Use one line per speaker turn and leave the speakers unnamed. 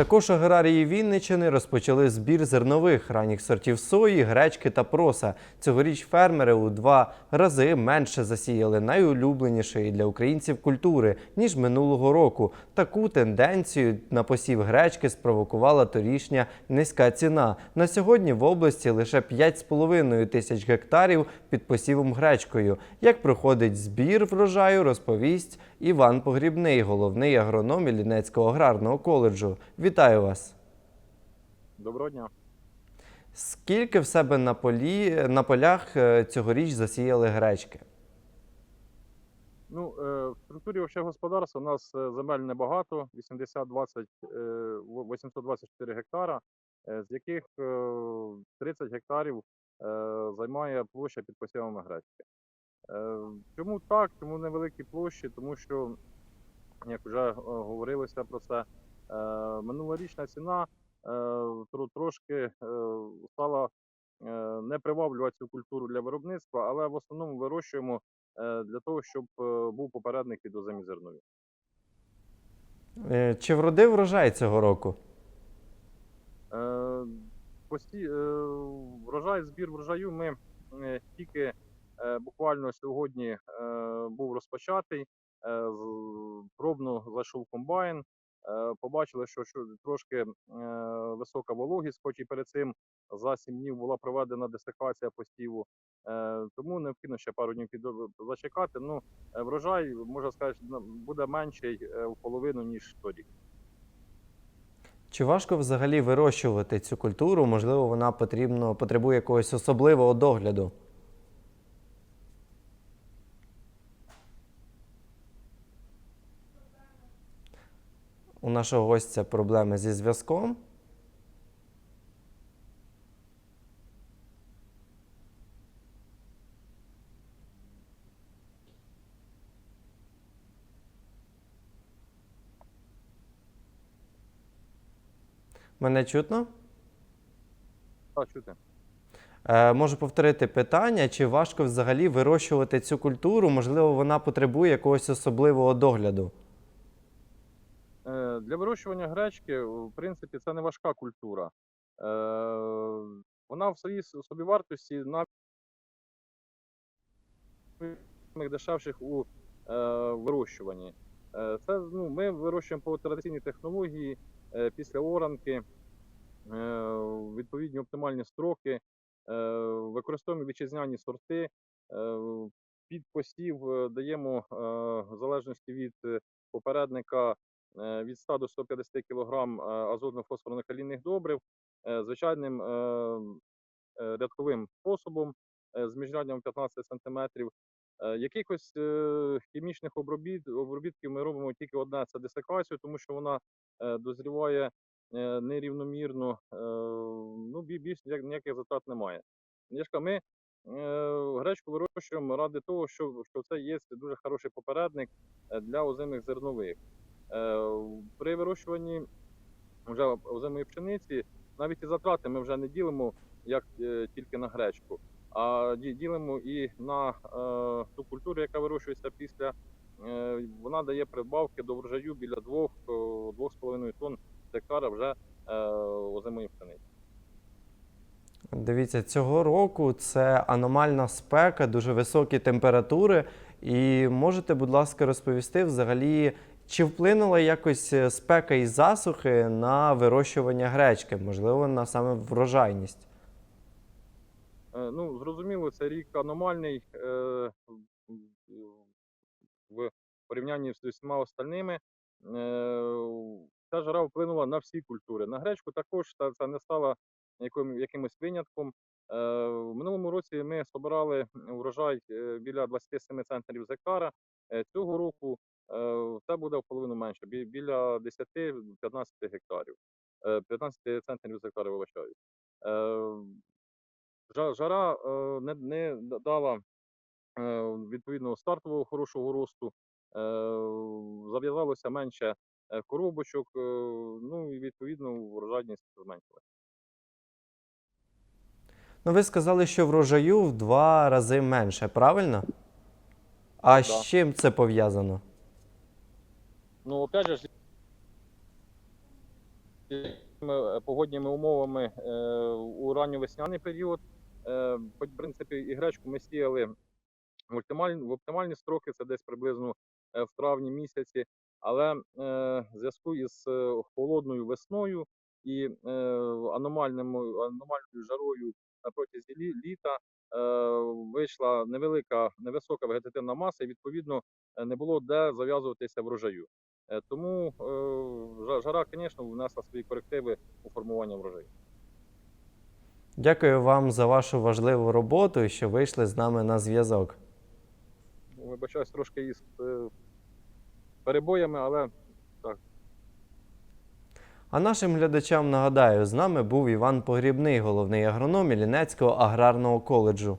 Також аграрії Вінничини розпочали збір зернових ранніх сортів сої, гречки та проса. Цьогоріч фермери у два рази менше засіяли найулюбленішої для українців культури ніж минулого року. Таку тенденцію на посів гречки спровокувала торішня низька ціна. На сьогодні в області лише 5,5 тисяч гектарів під посівом гречкою. Як проходить збір врожаю, розповість Іван Погрібний, головний агроном Іллінецького аграрного коледжу. Вітаю вас!
Доброго дня.
Скільки в себе на полі на полях е, цьогоріч засіяли гречки?
Ну, е, в структурі вообще господарства у нас е, земель небагато, 80, 20, е, 824 гектара, з яких е, 30 гектарів займає площа під посівами гречки. Чому так? Чому невеликі площі? Тому що, як вже говорилося про це, минулорічна ціна е, трошки е, стала е, не приваблювати цю культуру для виробництва, але в основному вирощуємо е, для того, щоб е, був попередник від озимі зернові.
Е, Чи вродив врожай цього року?
Е, Пості... е, Врожай, збір врожаю ми е, тільки е, буквально сьогодні е, був розпочатий. Е, Пробно зайшов комбайн. Е, Побачили, що, що трошки е, висока вологість, хоч і перед цим за 7 днів була проведена десикація посіву. Е, Тому необхідно ще пару днів зачекати. Ну, врожай, можна сказати, буде менший в половину, ніж торік.
Чи важко взагалі вирощувати цю культуру? Можливо, вона потрібно потребує якогось особливого догляду? У нашого гостя проблеми зі зв'язком. Мене чутно?
Так, чути.
Е, можу повторити питання, чи важко взагалі вирощувати цю культуру? Можливо, вона потребує якогось особливого догляду.
Для вирощування гречки, в принципі, це не важка культура. Е, Вона в своїй собівартості навіть дешевших у е, вирощуванні. Е, Це ну, ми вирощуємо по традиційній технології після оранки, відповідні оптимальні строки, використовуємо вітчизняні сорти. Під посів даємо в залежності від попередника від 100 до 150 кг азотно-фосфорно калійних добрив е, звичайним е, е, рядковим способом е, з міжряддям 15 см. Якихось е, хімічних обробіт, обробітків ми робимо тільки одне це десикацію, тому що вона е, дозріває е, нерівномірно. е, Ну, більш ніяких затрат немає. Я ми е, гречку вирощуємо ради того, що, що це є дуже хороший попередник е, для озимих зернових. Е, При вирощуванні вже озимої пшениці навіть і затрати ми вже не ділимо як е, тільки на гречку, а ділимо і на е, ту культуру, яка вирощується після. Вона дає прибавки до врожаю біля 2-2,5 тонн гектара вже озимої пшениці.
Дивіться, цього року це аномальна спека, дуже високі температури. І можете, будь ласка, розповісти взагалі, чи вплинула якось е, спека і засухи на вирощування гречки, можливо, на саме врожайність?
Е, Ну, зрозуміло, це рік аномальний е, в порівнянні з усіма остальними. Ця жара вплинула на всі культури. На гречку також це не стало якимось винятком. В минулому році ми збирали урожай біля 27 центнерів з гектара. Цього року це буде в половину менше, біля 10-15 гектарів. Е, 15 центнерів з гектара, вибачаюсь. Е, Жара е, не, не дала е, відповідного стартового хорошого росту, е, зав'язалося менше е, коробочок, е, ну і відповідно врожайність зменшилася.
Ну, ви сказали, що врожаю в два рази менше, правильно? А з чим це пов'язано?
Ну, опять же, Е, погодніми умовами е, у ранньовесняний період. Е, в принципі, і гречку ми сіяли в оптимальні, в оптимальні строки, це десь приблизно в травні місяці. Але в зв'язку із холодною весною і аномальним, аномальною жарою лі, літа вийшла невелика, невисока вегетативна маса, і відповідно не було де зав'язуватися врожаю. Е, Тому е, жара, звісно, внесла свої корективи у формування врожаю.
Дякую вам за вашу важливу роботу і що вийшли з нами на зв'язок.
Вибачаюсь трошки із е, перебоями, але так.
А нашим глядачам нагадаю, з нами був Іван Погрібний, головний агроном Іллінецького аграрного коледжу.